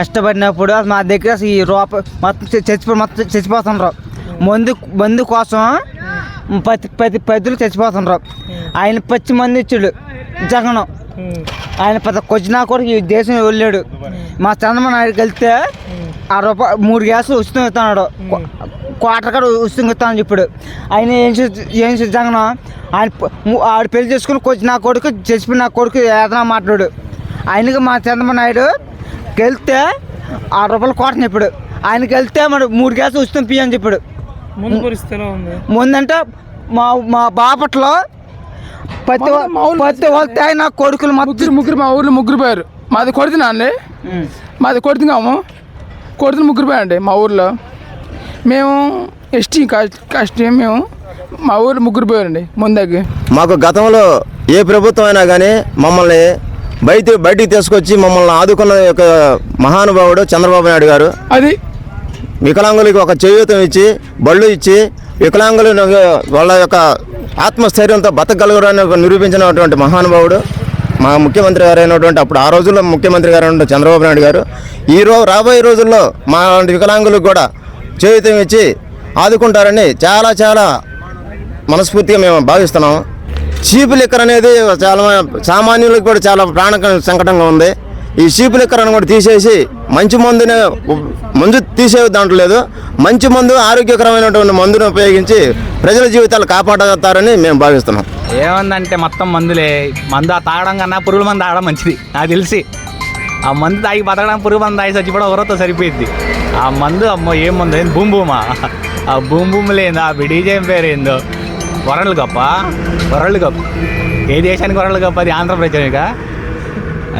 కష్టపడినప్పుడు మా దగ్గర ఈ రూప మొత్తం చచ్చిపో మొత్తం చచ్చిపోతుండ్రు. మందు మందు కోసం ప్రతి ప్రతి పదులు చచ్చిపోతుండ్రు. ఆయన పచ్చి మంది ఇచ్చాడు జగనం. ఆయన పెద్ద కొచ్చినా కూడా ఈ దేశం వెళ్ళాడు. మా చంద్రబాబు నాయుడుకి వెళ్తే ఆ రూపాయ మూడు గ్యాసులు ఉచితం ఇస్తున్నాడు క్వార్టర్ కూడా ఉచితం ఇస్తానని చెప్పాడు. ఆయన ఏం ఏం జగనం? ఆయన ఆవిడ పెళ్ళి చేసుకుని కొంచెం నా కొడుకు చచ్చిపోయిన నా కొడుకు ఏదైనా మాట్లాడు. ఆయనకి మా చంద్రబాబు నాయుడు వెళ్తే ఆ రూపాయలు కోటని చెప్పాడు ఆయనకి వెళ్తే మరి మూడు గ్యాసులు ఉచితం పియ్య అని చెప్పాడు. ముందు పరిస్థితి ఎలా ఉంది. ముందంటే మా మా బాపట్లో ప్రతి ప్రతి వాళ్ళు తాగి నా కొడుకులు ముగ్గురు ముగ్గురు మా ఊర్లో ముగ్గురు పోయారు. మాది కొడుతున్నా అండి మాది కొడుతున్నాము కొడుతున్న ముగ్గురు పోయండి మా ఊర్లో. మేము ఎస్టీ కాస్ట్ కాస్ట్ మేము మా ఊర్లో ముగ్గురు పోయారండి ముందకి మాకు గతంలో ఏ ప్రభుత్వం అయినా కానీ మమ్మల్ని బయట బయటికి తీసుకొచ్చి మమ్మల్ని ఆదుకున్న యొక్క మహానుభావుడు చంద్రబాబు నాయుడు గారు. అది. వికలాంగులకి ఒక చేయూతం ఇచ్చి బళ్ళు ఇచ్చి వికలాంగులు వాళ్ళ యొక్క ఆత్మస్థైర్యంతో బతకగలగరని నిరూపించినటువంటి మహానుభావుడు మా ముఖ్యమంత్రి గారు అయినటువంటి అప్పుడు ఆ రోజుల్లో ముఖ్యమంత్రి గారు అయినటువంటి చంద్రబాబు నాయుడు గారు. ఈ రోజు రాబోయే రోజుల్లో మా లాంటి వికలాంగులకు కూడా చేయూతం ఇచ్చి ఆదుకుంటారని చాలా చాలా మనస్ఫూర్తిగా మేము భావిస్తున్నాము. చీపు లిక్కర్ అనేది చాలా సామాన్యులకు కూడా చాలా ప్రాణ సంకటంగా ఉంది. ఈ చీపు లిక్కరను కూడా తీసేసి మంచి మందుని మందు తీసే దాంట్లో లేదు. మంచి మందు ఆరోగ్యకరమైనటువంటి మందును ఉపయోగించి ప్రజల జీవితాలు కాపాడతారని మేము భావిస్తున్నాం. ఏమందంటే మొత్తం మందులే. మందు తాగడం కన్నా పురుగుల మందు తాగడం మంచిది. నాకు తెలిసి. ఆ మందు తాగి బతకడం పురుగు మందు తాగి చచ్చిపోవడం ఎవరితో సరిపోయింది ఆ మందు అమ్మో ఏం మందు? ఏంది భూమి భూమా? ఆ భూమి భూములు ఏందో ఆ డీజేం పేరు ఏందో వరల్డ్ కప్ప వరల్డ్ కప్. ఏ దేశానికి వరల్డ్ కప్? అది ఆంధ్రప్రదేశ్గా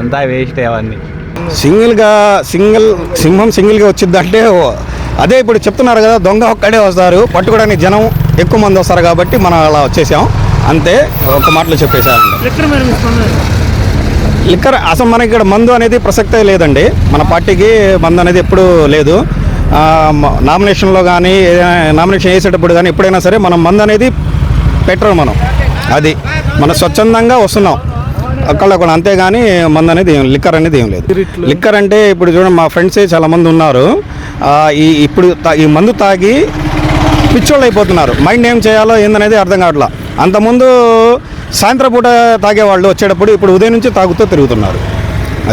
అంతా వేస్ట్ అవన్నీ. సింగిల్గా సింగిల్ సింహం సింగిల్గా వచ్చిందంటే అదే ఇప్పుడు చెప్తున్నారు కదా దొంగ ఒక్కడే వస్తారు పట్టుకోవడానికి జనం ఎక్కువ మంది వస్తారు కాబట్టి మనం అలా వచ్చేసాం. అంతే ఒక మాటలో చెప్పేశారండి లిక్కర్ అసలు మనకి ఇక్కడ మందు అనేది ప్రసక్తే లేదండి. మన పార్టీకి మందు అనేది ఎప్పుడూ లేదు. నామినేషన్లో కానీ ఏదైనా నామినేషన్ వేసేటప్పుడు కానీ ఎప్పుడైనా సరే మనం మందు అనేది పెట్టరు మనం. అది. మన స్వచ్ఛందంగా వస్తున్నాం. అక్కడ కూడా అంతేగాని మందు అనేది ఏం లిక్కర్ అనేది ఏం లేదు. లిక్కర్ అంటే ఇప్పుడు చూడండి మా ఫ్రెండ్సే చాలా మంది ఉన్నారు. ఈ ఇప్పుడు ఈ మందు తాగి పిచ్చోళ్ళు అయిపోతున్నారు. మైండ్ ఏం చేయాలో ఏందనేది అర్థం కావట్లా. అంతకుముందు సాయంత్రం పూట తాగేవాళ్ళు వచ్చేటప్పుడు ఇప్పుడు ఉదయం నుంచి తాగుతూ తిరుగుతున్నారు.